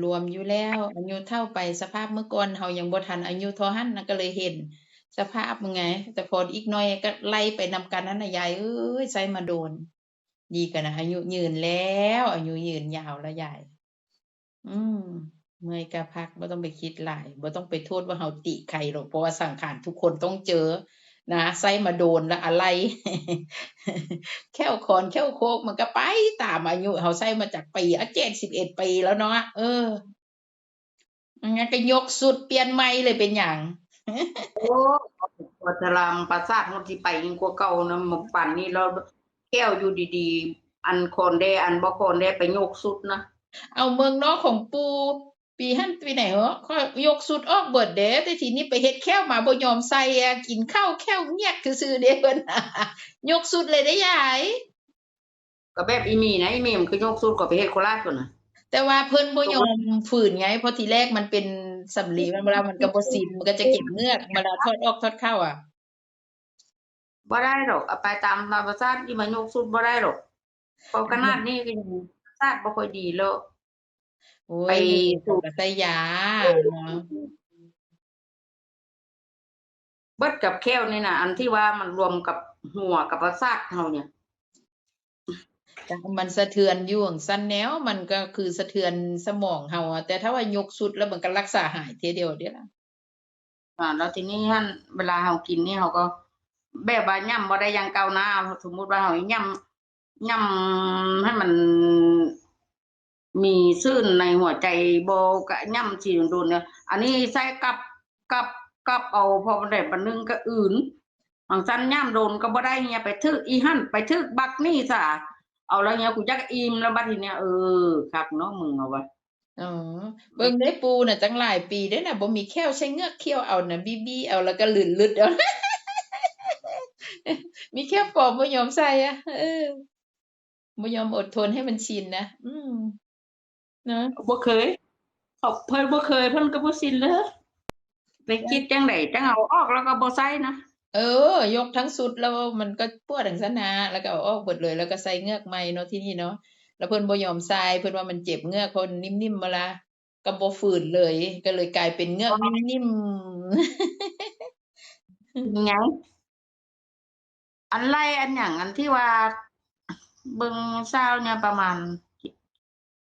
รวมอยู่แล้วอายุเท่าไปสภาพเมื่อก่อนเฮายังบ่ทันอายุเท่าหันน่ะก็เลยเห็น สภาพมันไง แต่พออีกหน่อยก็ไล่ไปนำกันนั่นนะยายเอ้ยใส่มาโดน ดีกันนะอายุยืนแล้วอายุยืนยาวแล้วยายอืมเมื่อยก็พักบ่ต้องไปคิดหลายบ่ต้องไปโทษว่าเฮาติใครหรอกเพราะว่าสังขารทุกคนต้องเจอ นะไส้มาโดนแล้วอะไร แค้วคอนแค้วโคกมันก็ไปตามอายุเฮาใส่มาจากปีอะ71ปีแล้วเนาะเอองั้นก็ยกสุดเปลี่ยนใหม่เลยเป็นหยังโอ้วัชรามประสาทมันสิไปยิ่งกว่าเก่านะหมกปั่นนี่เราแก้วอยู่ดีๆ อันโคนได้อันบ่โคนได้ไปโยกสุดนะเอาเมืองนอกของปู ปีหันปีไหนเหรอเขายกสุดออกเบิดเด้แต่ทีนี้ไปเฮ็ดแค้วมาบ่ยอมใส่อะกินข้าวแค้วเงียกซื่อๆเด้เพิ่นยกสุดเลยได้ยายก็แบบอีหมีนะอีหมีมันคือโยกสุดก็ไปเฮ็ดโคราชพุ่นน่ะแต่ว่าเพิ่นบ่ยอมฝืนไงเพราะทีแรกมันเป็นสำลีมันเวลามันก็บ่ซิมมันก็จะเก็บเงือกเวลาทอดออกทอดเข้าอะบ่ได้หรอกเอาไปตามธรรมชาติที่มันโยกสุดบ่ได้หรอกเพราะขนาดนี้ก็ยังประสาทบ่ค่อยดีแล้วโอ้ ไปยสู่ก็ใส่ยาเนาะเบิดกับแค้วนี่น่ะอันที่ว่ามันรวมกับหัวกับประสาทเฮาเนี่ยแต่มันสะเทือนอยู่จั่งซั้นแนวมันก็คือสะเทือนสมองเฮาอะแต่ถ้าว่ายกสุดแล้วมันก็รักษาหายเทียเดียวเด้ล่ะอ่าแล้วทีนี้ท่านเวลาเรากินนี่เราก็แบบว่าย่ำบ่ได้อยังเก่าหน้าสมมุติว่าเราย่ำย่ำให้มัน มีซื่นในหัวใจโบกะย่ำสีโดนเนี่ยอันนี้ใส่กับกับกับเอาพอมันได้บันนึงก็อื่นบางสั้นย่ำโดนก็บ่ได้เนี่ยไปทึกอีหั่นไปทึกบักนี่ซะเอาแล้วเนี่ยกูจักอิ่มแล้วบัดทีเนี้ยเออคักเนาะมึงเอาไว้อ๋อเบิ่งได้ปูน่ะตั้งหลายปีเด้น่ะบ่มีแค้วใช้เงือกเคี้ยวเอาน่ะบี้ๆเอาแล้วก็ลื่นลึดเอามีแค่ปอมบ่ยอมใส่อะเออบ่ยอมอดทนให้มันชินนะอืม เนาะบ่เคยเขาเพิ่นบ่เคยเพิ่นก็บ่สินเลยไปคิดจังไดจังเอาออกแล้วก็บ่ใส่นะเออ ยกทั้งสุดแล้วมันก็ปวดจังซั้นนะแล้วก็เอาออกเบิดเลย แล้วก็ใส่เงือกใหม่เนาะที่นี่เนาะแล้วเพิ่นบ่ยอมใส่เพิ่นว่ามันเจ็บเงือกเพราะมันนิ่มๆมาละก็บ่ฝืนเลย ก็เลยกลายเป็นเงือกนิ่มหยังอันไรอันหยังอันที่ว่าเบิ่งซาวเนี่ยประมาณ